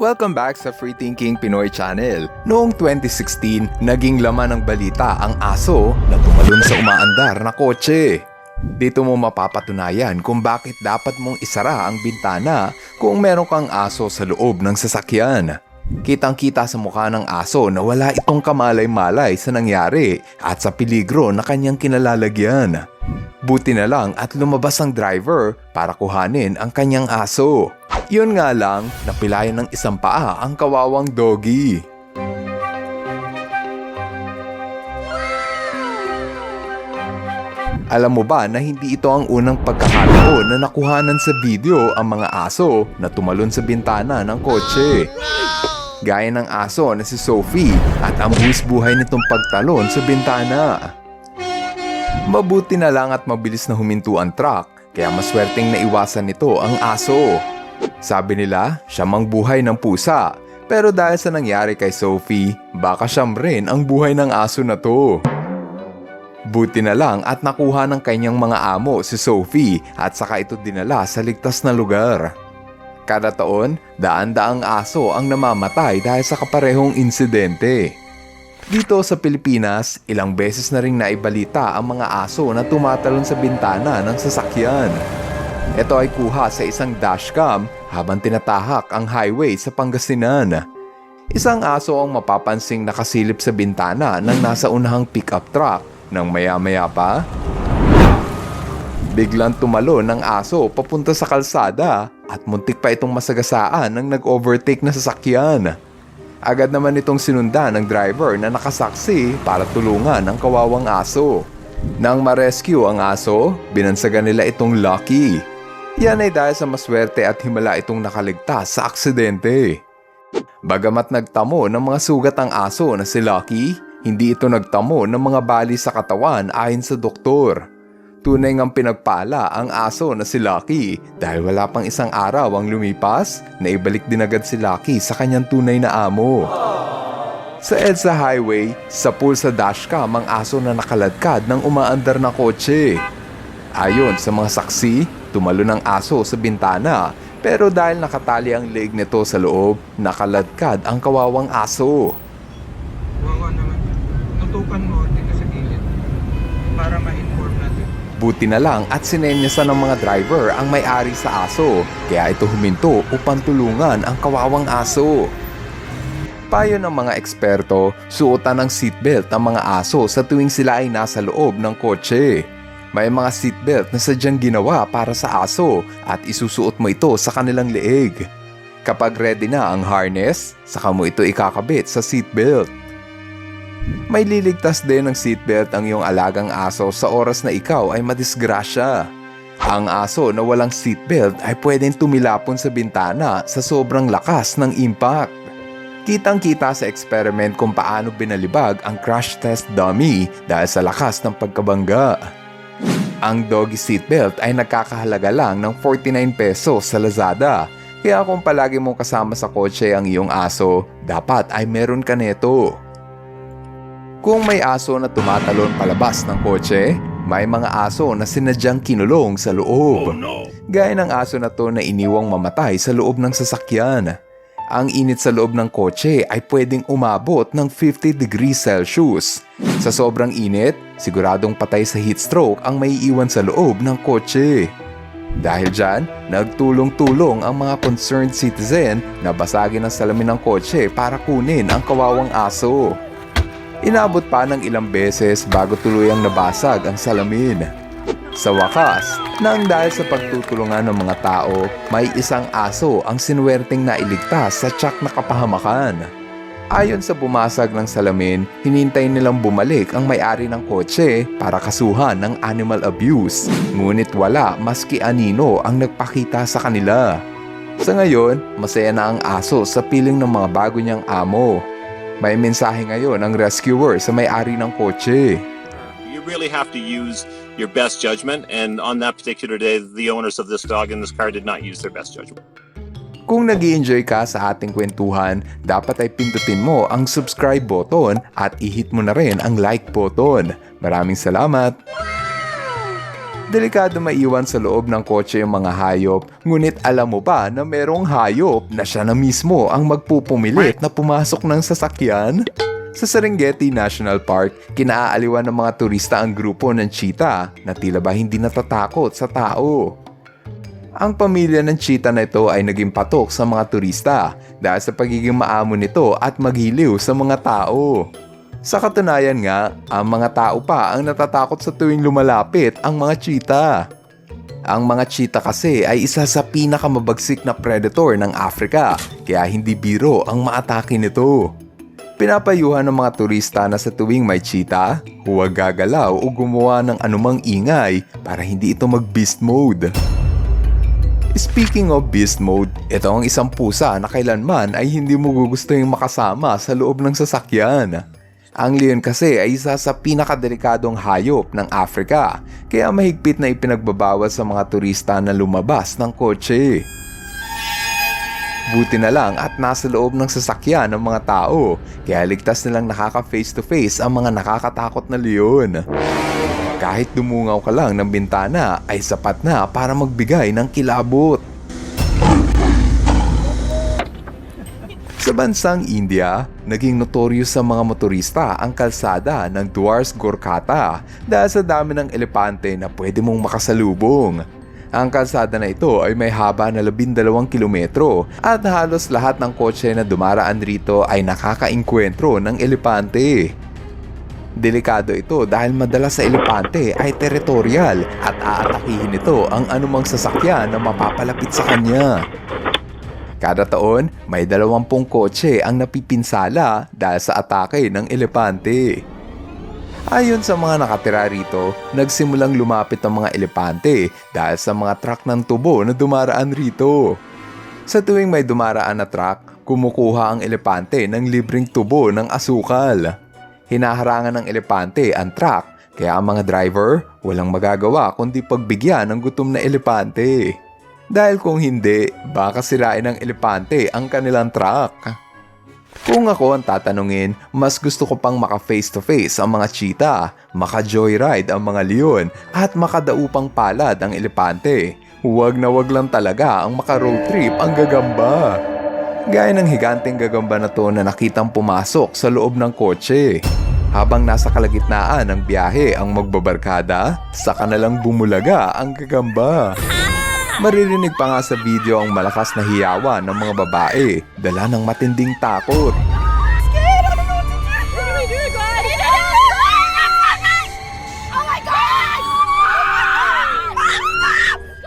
Welcome back sa Free Thinking Pinoy Channel. Noong 2016, naging laman ng balita ang aso na tumalon sa umaandar na kotse. Dito mo mapapatunayan kung bakit dapat mong isara ang bintana kung meron kang aso sa loob ng sasakyan. Kitang-kita sa mukha ng aso na wala itong kamalay-malay sa nangyari at sa peligro na kanyang kinalalagyan. Buti na lang at lumabas ang driver para kuhanin ang kanyang aso. Yun nga lang, napilayan ng isang paa ang kawawang doggy. Alam mo ba na hindi ito ang unang pagkakataon na nakuhanan sa video ang mga aso na tumalon sa bintana ng kotse. Gaya ng aso na si Sophie at ang buwis buhay nitong pagtalon sa bintana. Mabuti na lang at mabilis na huminto ang truck kaya maswerteng naiwasan nito ang aso. Sabi nila, siya mang buhay ng pusa. Pero dahil sa nangyari kay Sophie, baka siyam rin ang buhay ng aso na to. Buti na lang at nakuha ng kanyang mga amo si Sophie at saka ito dinala sa ligtas na lugar. Kada taon, daan-daang aso ang namamatay dahil sa kaparehong insidente. Dito sa Pilipinas, ilang beses na ring naibalita ang mga aso na tumatalon sa bintana ng sasakyan. Ito ay kuha sa isang dashcam habang tinatahak ang highway sa Pangasinan. Isang aso ang mapapansing nakasilip sa bintana ng nasa unahang pickup truck nang maya-maya pa. Biglang tumalo ng aso papunta sa kalsada at muntik pa itong masagasaan ng nag-overtake na sasakyan. Agad naman itong sinundan ng driver na nakasaksi para tulungan ang kawawang aso. Nang ma-rescue ang aso, binansagan nila itong Lucky. Yan ay dahil sa maswerte at himala itong nakaligtas sa aksidente. Bagamat nagtamo ng mga sugat ang aso na si Lucky, hindi ito nagtamo ng mga bali sa katawan ayon sa doktor. Tunay ngang pinagpala ang aso na si Lucky dahil wala pang isang araw ang lumipas na ibalik din agad si Lucky sa kanyang tunay na amo. Sa EDSA Highway, sa pool sa dashcam ang aso na nakaladkad ng umaandar na kotse. Ayon sa mga saksi, tumalo ng aso sa bintana pero dahil nakatali ang leg nito sa loob, nakaladkad ang kawawang aso. Wawa naman. Tutukan mo dito sa gilid para ma-inform natin. Buti na lang at sinenyasan ng mga driver ang may-ari sa aso kaya ito huminto upang tulungan ang kawawang aso. Payo ng mga eksperto, suotan ng seatbelt ang mga aso sa tuwing sila ay nasa loob ng kotse. May mga seatbelt na sadyang ginawa para sa aso at isusuot mo ito sa kanilang leeg. Kapag ready na ang harness, saka mo ito ikakabit sa seatbelt. May liligtas din ng seatbelt ang iyong alagang aso sa oras na ikaw ay madisgrasya. Ang aso na walang seatbelt ay pwedeng tumilapon sa bintana sa sobrang lakas ng impact. Kitang-kita sa experiment kung paano binalibag ang crash test dummy dahil sa lakas ng pagkabangga. Ang doggy seatbelt ay nagkakahalaga lang ng 49 pesos sa Lazada. Kaya kung palagi mong kasama sa kotse ang iyong aso, dapat ay meron ka neto. Kung may aso na tumatalon palabas ng kotse, may mga aso na sinadyang kinulong sa loob. Gaya ng aso na to na iniwang mamatay sa loob ng sasakyan. Ang init sa loob ng kotse ay pwedeng umabot ng 50 degrees Celsius. Sa sobrang init, siguradong patay sa heat stroke ang may iwan sa loob ng kotse. Dahil dyan, nagtulong-tulong ang mga concerned citizen na basagin ang salamin ng kotse para kunin ang kawawang aso. Inabot pa ng ilang beses bago tuluyang nabasag ang salamin. Sa wakas, nang dahil sa pagtutulungan ng mga tao, may isang aso ang sinuwerteng nailigtas sa tsak na kapahamakan. Ayon sa bumasag ng salamin, hinintay nilang bumalik ang may-ari ng kotse para kasuhan ng animal abuse. Ngunit wala maski anino ang nagpakita sa kanila. Sa ngayon, masaya na ang aso sa piling ng mga bago niyang amo. May mensahe ngayon ang rescuer sa may-ari ng kotse. you really have to use your best judgment. And on that particular day, the owners of this dog in this car did not use their best judgment. Kung nag enjoy ka sa ating kwentuhan, dapat ay pindutin mo ang subscribe button at i-hit mo na rin ang like button. Maraming salamat! Delikado maiwan sa loob ng kotse yung mga hayop, ngunit alam mo ba na merong hayop na siya na mismo ang magpupumilit na pumasok ng sasakyan? Sa Serengeti National Park, kinaaaliwan ng mga turista ang grupo ng cheetah na tila ba hindi natatakot sa tao. Ang pamilya ng cheetah na ito ay naging patok sa mga turista dahil sa pagiging maamo nito at maghiliw sa mga tao. Sa katunayan nga, ang mga tao pa ang natatakot sa tuwing lumalapit ang mga cheetah. Ang mga cheetah kasi ay isa sa pinakamabagsik na predator ng Africa, kaya hindi biro ang maatake nito. Pinapayuhan ng mga turista na sa tuwing may cheetah, huwag gagalaw o gumawa ng anumang ingay para hindi ito mag-beast mode. Speaking of beast mode, ito ang isang pusa na kailanman ay hindi mo gugustuhin makasama sa loob ng sasakyan. Ang leon kasi ay isa sa pinakadelikadong hayop ng Africa, kaya mahigpit na ipinagbabawal sa mga turista na lumabas ng kotse. Buti na lang at nasa loob ng sasakyan ng mga tao, kaya ligtas nilang nakaka face to face ang mga nakakatakot na leon. Kahit dumungaw ka lang ng bintana ay sapat na para magbigay ng kilabot. Sa bansang India, naging notorious sa mga motorista ang kalsada ng Dwars Gorkata dahil sa dami ng elepante na pwede mong makasalubong. Ang kalsada na ito ay may haba na 12 kilometro at halos lahat ng kotse na dumaraan rito ay nakakainkwentro ng elepante. Delikado ito dahil madalas sa elepante ay teritorial at aatakihin ito ang anumang sasakyan na mapapalapit sa kanya. Kada taon, may dalawampung kotse ang napipinsala dahil sa atake ng elepante. Ayon sa mga nakatira rito, nagsimulang lumapit ang mga elepante dahil sa mga truck ng tubo na dumaraan rito. Sa tuwing may dumaraan na truck, kumukuha ang elepante ng libreng tubo ng asukal. Hinaharangan ng elepante ang truck, kaya ang mga driver walang magagawa kundi pagbigyan ng gutom na elepante. Dahil kung hindi, baka sirain ng elepante ang kanilang truck. Kung ako ang tatanungin, mas gusto ko pang maka face to face ang mga cheetah, maka joyride ang mga leon, at makadaupang palad ang elepante. Huwag na wag lang talaga ang maka road trip ang gagamba. Gaya ng higanteng gagamba na to na nakitang pumasok sa loob ng kotse. Habang nasa kalagitnaan ng biyahe ang magbabarkada, sa kanalang bumulaga ang gagamba. Maririnig pa nga sa video ang malakas na hiyawan ng mga babae, dala ng matinding takot.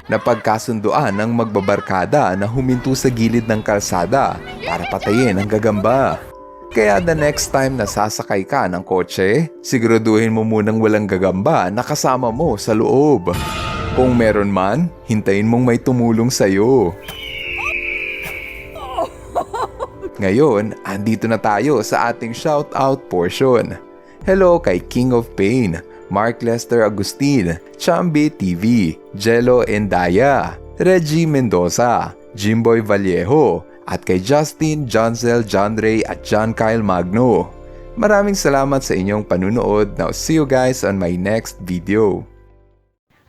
Napagkasunduan ng magbabarkada na huminto sa gilid ng kalsada para patayin ang gagamba. Kaya the next time na sasakay ka ng kotse, siguraduhin mo munang walang gagamba na kasama mo sa loob. Kung meron man, hintayin mong may tumulong sa'yo. Ngayon, andito na tayo sa ating shoutout portion. Hello kay King of Pain, Mark Lester Agustin, Chambi TV, Jello Endaya, Reggie Mendoza, Jimboy Vallejo, at kay Justin, Johnsel, John at John Kyle Magno. Maraming salamat sa inyong panunood. Now see you guys on my next video.